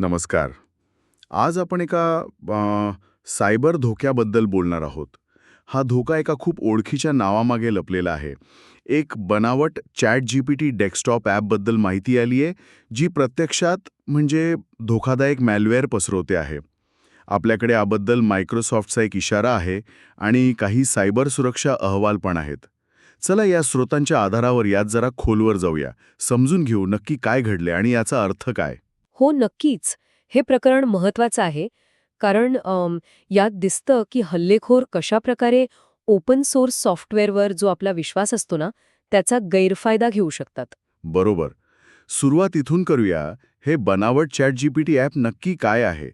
नमस्कार. आज आपण एका सायबर धोक्याबद्दल बोलणार आहोत. हा धोका एका खूप ओळखीच्या नावामागे लपलेला आहे. एक बनावट chat G P T desktop ॲपबद्दल माहिती आली आहे जी प्रत्यक्षात म्हणजे धोकादायक मॅलवेअर पसरवते आहे. आपल्याकडे याबद्दल मायक्रोसॉफ्टचा एक इशारा आहे आणि काही सायबर सुरक्षा अहवाल पण आहेत. चला या स्रोतांच्या आधारावर यात जरा खोलवर जाऊया. समजून घेऊ नक्की काय घडले आणि याचा अर्थ काय. हो नक्कीच. हे प्रकरण महत्वाचं आहे. कारण यात दिसतं की हल्लेखोर कशाप्रकारे ओपन सोर्स सॉफ्टवेअरवर जो आपला विश्वास असतो ना त्याचा गैरफायदा घेऊ शकतात. बरोबर. सुरुवात इथून करूया. हे बनावट chat G P T app नक्की काय आहे?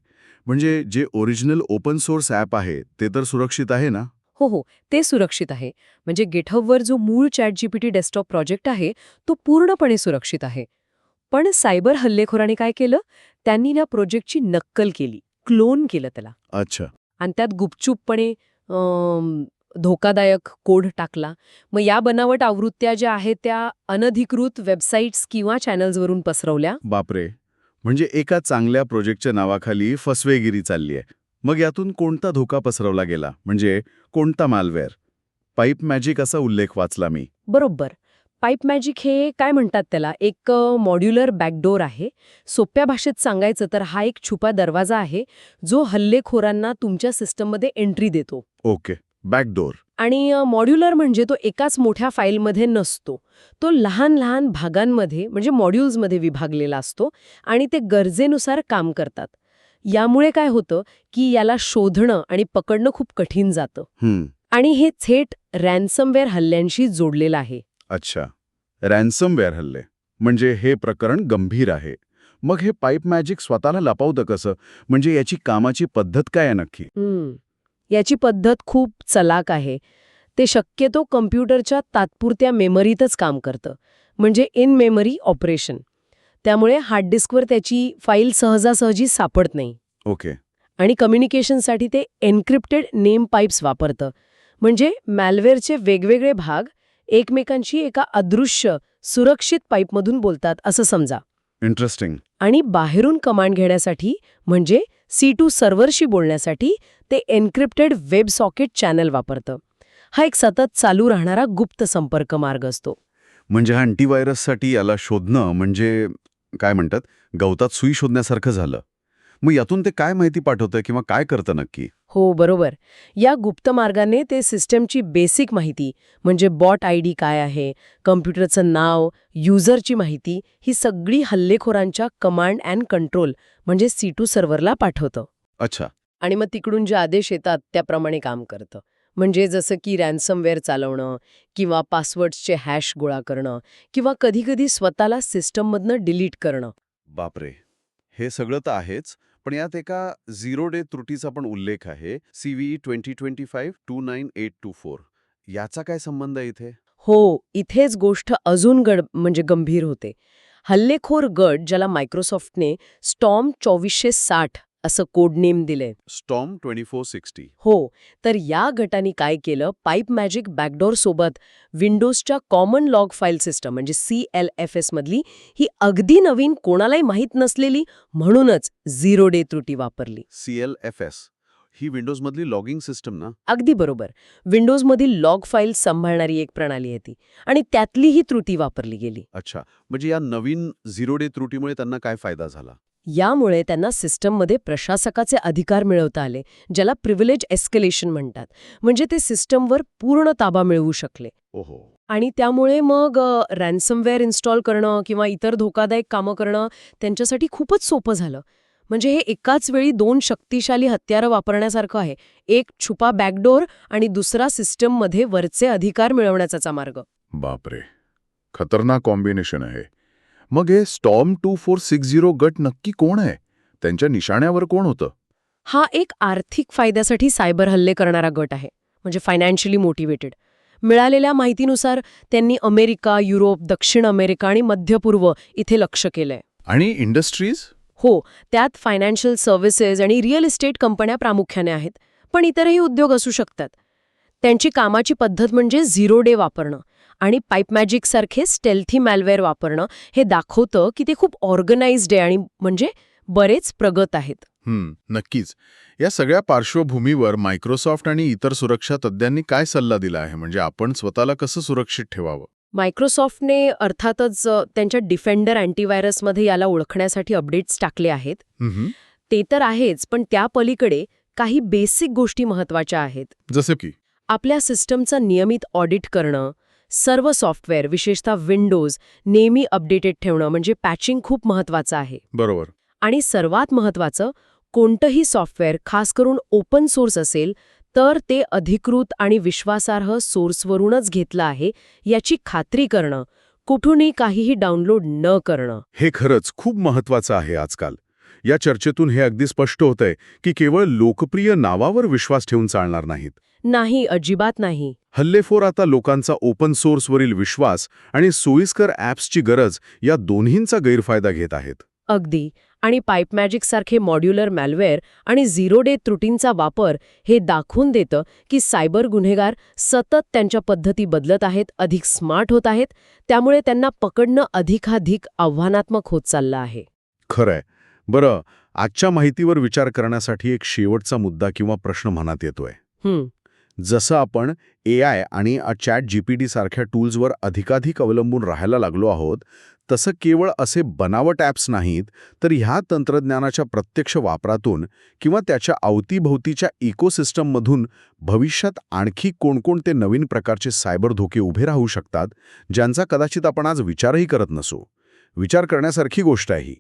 म्हणजे जे ओरिजिनल ओपन सोर्स ॲप आहे ते तर सुरक्षित आहे ना? हो हो. ते सुरक्षित आहे. म्हणजे गिटहबवर जो मूळ चॅट जीपीटी डेस्कटॉप प्रोजेक्ट आहे तो पूर्णपणे सुरक्षित आहे. पण सायबर हल्लेखोराने काय केलं? त्यांनी ना प्रोजेक्टची नक्कल केली. क्लोन केलं त्याला. अच्छा. आणि त्यात गुपचूपपणे धोकादायक कोड टाकला. मग या बनावट आवृत्त्या ज्या आहेत त्या अनधिकृत वेबसाईट्स किंवा चॅनल्सवरून पसरवल्या. बापरे. म्हणजे एका चांगल्या प्रोजेक्टच्या नावाखाली फसवेगिरी चालली आहे. मग यातून कोणता धोका पसरवला गेला? म्हणजे कोणता मालवेअर पाईप मॅजिक असा उल्लेख वाचला मी. बरोबर. पाईप मॅजिक हे काय म्हणतात त्याला? एक मॉड्युलर बॅकडोर आहे. सोप्या भाषेत सांगायचं तर हा एक छुपा दरवाजा आहे जो हल्लेखोरांना तुमच्या सिस्टममध्ये एंट्री देतो. ओके. बॅकडोर. आणि मॉड्युलर म्हणजे तो एकाच मोठ्या फाईलमध्ये नसतो. तो लहान लहान भागांमध्ये म्हणजे मॉड्यूल्समध्ये विभागलेला असतो आणि ते गरजेनुसार काम करतात. यामुळे काय होतं की याला शोधणं आणि पकडणं खूप कठीण जातं. आणि हे थेट रॅन्समवेअर हल्ल्यांशी जोडलेलं आहे. अच्छा. रॅन्समवेअर हल्ले. म्हणजे हे प्रकरण गंभीर आहे. मग हे पाईप मॅजिक स्वतःला लपवतं कसं? म्हणजे याची कामाची पद्धत काय आहे नक्की. याची पद्धत खूप चलाक आहे. ते शक्यतो कम्प्युटरच्या तात्पुरत्या मेमरीतच काम करतं. म्हणजे इन मेमरी ऑपरेशन. त्यामुळे हार्ड डिस्कवर त्याची फाईल सहजासहजी सापडत नाही. ओके. आणि कम्युनिकेशनसाठी ते एन्क्रिप्टेड नेम पाईप्स वापरतं. म्हणजे मॅलवेअरचे वेगवेगळे भाग एकमेकांशी एका अदृश्य सुरक्षित पाईपमधून बोलतात असं समजा. इंटरेस्टिंग आणि बाहेरून कमांड घेण्यासाठी म्हणजे सी टू सर्व्हरशी बोलण्यासाठी ते एन्क्रिप्टेड वेब सॉकेट चॅनल वापरतं. हा एक सतत चालू राहणारा गुप्त संपर्क मार्ग असतो. म्हणजे हा अँटीव्हायरससाठी याला शोधणं म्हणजे काय म्हणतात? गवतात सुई शोधण्यासारखं झालं. मग यातून ते काय माहिती पाठवतं किंवा काय करतं नक्की? हो बरोबर. या गुप्त मार्गाने ते सिस्टमची बेसिक माहिती म्हणजे बॉट आय डी काय आहे कम्प्युटरचं नाव युजरची माहिती ही सगळी हल्लेखोरांच्या कमांड अँड कंट्रोल म्हणजे सी टू सर्व्हरला पाठवतं. अच्छा. आणि मग तिकडून जे आदेश येतात त्याप्रमाणे काम करतं. म्हणजे जसं की रॅन्समवेअर चालवणं किंवा पासवर्ड्सचे हॅश गोळा करणं किंवा कधीकधी स्वतःला सिस्टममधनं डिलीट करणं. बापरे. हे सगळं तर आहेच पण यात एका झिरो डे त्रुटीचा पण उल्लेख आहे C V twenty twenty five two nine eight two four. याचा काय संबंध आहे इथे? हो इथेच गोष्ट अजून गड म्हणजे गंभीर होते. हल्लेखोर गट ज्याला मायक्रोसॉफ्टने स्टॉम चोवीसशे साठ असं कोड नेम दिलंय. Storm twenty four sixty. हो तर या गटाने काय केलं? पाईप मॅजिक बॅकडोर सोबत विंडोजच्या कॉमन लॉग फाईल सिस्टम म्हणजे सी एल एफ एस मधली ही अगदी नवीन कोणालाही माहीत नसलेली म्हणूनच झिरो डे त्रुटी वापरली. C L F S. ही विंडोजमधली लॉगिंग सिस्टम ना? अगदी बरोबर. विंडोजमधील लॉग फाईल सांभाळणारी एक प्रणाली आहे ती आणि त्यातली ही त्रुटी वापरली गेली. अच्छा. म्हणजे या नवीन झिरो डे त्रुटीमुळे त्यांना काय फायदा झाला? यामुळे त्यांना सिस्टममध्ये प्रशासकाचे अधिकार मिळवता आले ज्याला प्रिव्हिलेज एस्केलेशन म्हणतात. म्हणजे ते सिस्टमवर पूर्ण ताबा मिळवू शकले. ओहो. आणि त्यामुळे मग रॅन्समवेअर इन्स्टॉल करणं किंवा इतर धोकादायक कामं करणं त्यांच्यासाठी खूपच सोपं झालं. म्हणजे हे एकाच वेळी दोन शक्तिशाली हत्यारं वापरण्यासारखं आहे. एक छुपा बॅकडोर आणि दुसरा सिस्टममध्ये वरचे अधिकार मिळवण्याचा मार्ग. बापरे. खतरनाक कॉम्बिनेशन आहे. मग हे storm two four six zero गट नक्की कोण आहे? त्यांच्या निशाण्यावर कोण होतं? हा एक आर्थिक फायद्यासाठी सायबर हल्ले करणारा गट आहे म्हणजे फायनान्शियली मोटिवेटेड मिळालेल्या माहितीनुसार त्यांनी अमेरिका युरोप दक्षिण अमेरिका आणि मध्य पूर्व इथे लक्ष केलंय. आणि इंडस्ट्रीज हो त्यात फायनान्शियल सर्व्हिसेस आणि रिअल इस्टेट कंपन्या प्रामुख्याने आहेत पण इतरही उद्योग असू शकतात. त्यांची कामाची पद्धत म्हणजे झिरो डे वापरणं. आणि पाईप मॅजिकसारखे स्टेल्थी मॅलवेअर वापरणं हे दाखवतं की ते खूप ऑर्गनाइज्ड आहे आणि म्हणजे बरेच प्रगत आहेत. नक्कीच. या सगळ्या पार्श्वभूमीवर मायक्रोसॉफ्ट आणि इतर सुरक्षा तज्ज्ञांनी काय सल्ला दिला आहे? म्हणजे आपण स्वतःला कसं सुरक्षित ठेवावं? मायक्रोसॉफ्टने अर्थातच त्यांच्या डिफेंडर अँटीव्हायरसमध्ये याला ओळखण्यासाठी अपडेट्स टाकले आहेत. ते तर आहेच पण त्या पलीकडे काही बेसिक गोष्टी महत्त्वाच्या आहेत. जसे की? आपल्या सिस्टमचं नियमित ऑडिट करणं सर्व सॉफ्टवेअर विशेषतः विंडोज नेहमी अपडेटेड ठेवणं म्हणजे पॅचिंग खूप महत्वाचं आहे. बरोबर. आणि सर्वात महत्वाचं कोणतंही सॉफ्टवेअर खास करून ओपन सोर्स असेल तर ते अधिकृत आणि विश्वासार्ह सोर्सवरूनच घेतलं आहे याची खात्री करणं कुठूनही काहीही डाउनलोड न करणं. हे खरंच खूप महत्वाचं आहे आजकाल. या चर्चेतून हे अगदी स्पष्ट होतंय की केवळ लोकप्रिय नावावर विश्वास ठेवून चालणार नाहीत. नाही अजिबात नाही. हल्लेखोर आता लोकांचा ओपन सोर्सवरील विश्वास आणि सोयीस्कर ॲप्सची गरज या दोन्हींचा गैरफायदा घेत आहेत. अगदी. आणि पाईप मॅजिक सारखे मॉड्युलर मॅलवेअर आणि झिरो डे त्रुटींचा वापर हे दाखवून देतं की सायबर गुन्हेगार सतत त्यांच्या पद्धती बदलत आहेत अधिक स्मार्ट होत आहेत त्यामुळे त्यांना पकडणं अधिकाधिक आव्हानात्मक होत चाललं आहे. खरंय. बरं आजच्या माहितीवर विचार करण्यासाठी एक शेवटचा मुद्दा किंवा प्रश्न मनात येतोय. हं, जसं आपण ए आय आणि चॅट जीपीटी सारख्या टूल्सवर अधिकाधिक अवलंबून राहायला लागलो आहोत तसं केवळ असे बनावट ॲप्स नाहीत तर ह्या तंत्रज्ञानाच्या प्रत्यक्ष वापरातून किंवा त्याच्या अवतीभोवतीच्या इकोसिस्टममधून भविष्यात आणखी कोणकोणते नवीन प्रकारचे सायबर धोके उभे राहू शकतात ज्यांचा कदाचित आपण आज विचारही करत नसू. विचार करण्यासारखी गोष्ट आहे ही.